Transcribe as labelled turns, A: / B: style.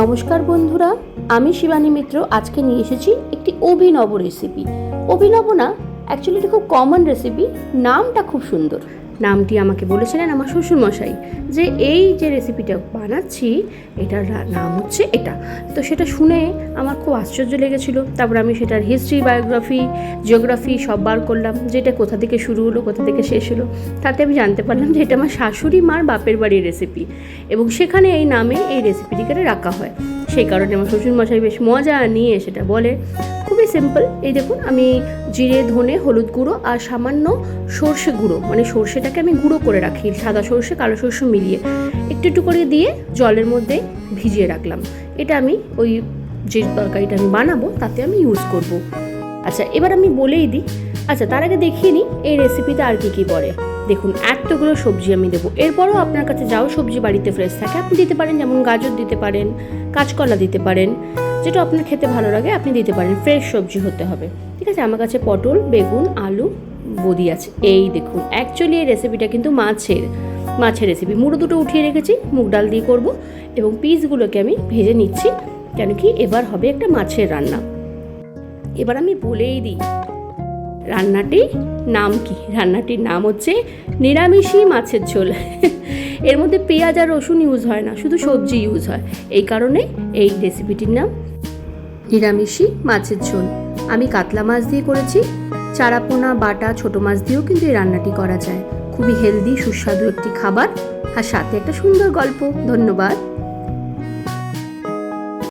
A: নমস্কার বন্ধুরা, আমি শিবানী মিত্র। আজকে নিয়ে এসেছি একটি অভিনব রেসিপি অভিনব না অ্যাকচুয়ালি এটা খুব কমন রেসিপি নামটা খুব সুন্দর। নামটি আমাকে বলেছিলেন আমার শ্বশুরমশাই যে এই যে রেসিপিটা বানাচ্ছি, এটার নাম হচ্ছে এটা। তো সেটা শুনে আমার খুব আশ্চর্য লেগেছিল। তারপর আমি সেটার হিস্ট্রি বায়োগ্রাফি জিওগ্রাফি সব বার করলাম যে এটা কোথা থেকে শুরু হলো, কোথা থেকে শেষ হলো। তাতে আমি জানতে পারলাম যে এটা আমার শাশুড়ি মার বাপের বাড়ির রেসিপি এবং সেখানে এই নামে এই রেসিপিটিকে রাখা হয়। সেই কারণে আমার শ্বশুরমশাই বেশ মজা নিয়ে সেটা বলে। খুবই সিম্পল এই দেখুন, আমি জিরে, ধনে, হলুদ গুঁড়ো আর সামান্য সর্ষে গুঁড়ো মানে সর্ষেটাকে আমি গুঁড়ো করে রাখি, সাদা সর্ষে, কালো সর্ষে মিলিয়ে। একটু একটু করে দিয়ে জলের মধ্যে ভিজিয়ে রাখলাম। এটা আমি ওই যে তরকারিটা আমি বানাবো, তাতে আমি ইউজ করব। আচ্ছা এবার আমি বলেই দিই। আচ্ছা তার আগে দেখিয়ে নিই, এই রেসিপিতে আর কী কী পড়ে। দেখুন, এতগুলো সবজি আমি দেবো। এরপরও আপনার কাছে যাও, সবজি বাড়িতে ফ্রেশ থাকে। আপনি দিতে পারেন, যেমন গাজর দিতে পারেন, কাঁচকলা দিতে পারেন। যেটা আপনার খেতে ভালো লাগে, আপনি দিতে পারেন। ফ্রেশ সবজি হতে হবে। ঠিক আছে? আমার কাছে পটল, বেগুন, আলু, বদি আছে। এই দেখুন অ্যাকচুয়ালি এই রেসিপিটা কিন্তু মাছের মাছের রেসিপি মুড়ো দুটো উঠিয়ে রেখেছি, মুগ ডাল দিয়ে করব এবং পিসগুলোকে আমি ভেজে নিচ্ছি, কেন কি এবার হবে একটা মাছের রান্না। এবার আমি বলেই দিই, রান্নাটির নাম কি? রান্নাটির নাম হচ্ছে নিরামিষি মাছের ঝোল। এর মধ্যে পেঁয়াজ আর রসুন ইউজ হয় না, শুধু সবজি ইউজ হয়। এই কারণে এই রেসিপিটির নাম নিরামিষি মাছের ঝোল। আমি কাতলা মাছ দিয়ে করেছি, চারাপোনা, বাটা, ছোট মাছ দিয়েও কিন্তু এই রান্নাটি করা যায়। খুবই হেলদি সুস্বাদু একটি খাবার। আর সাথে একটা সুন্দর গল্প। ধন্যবাদ।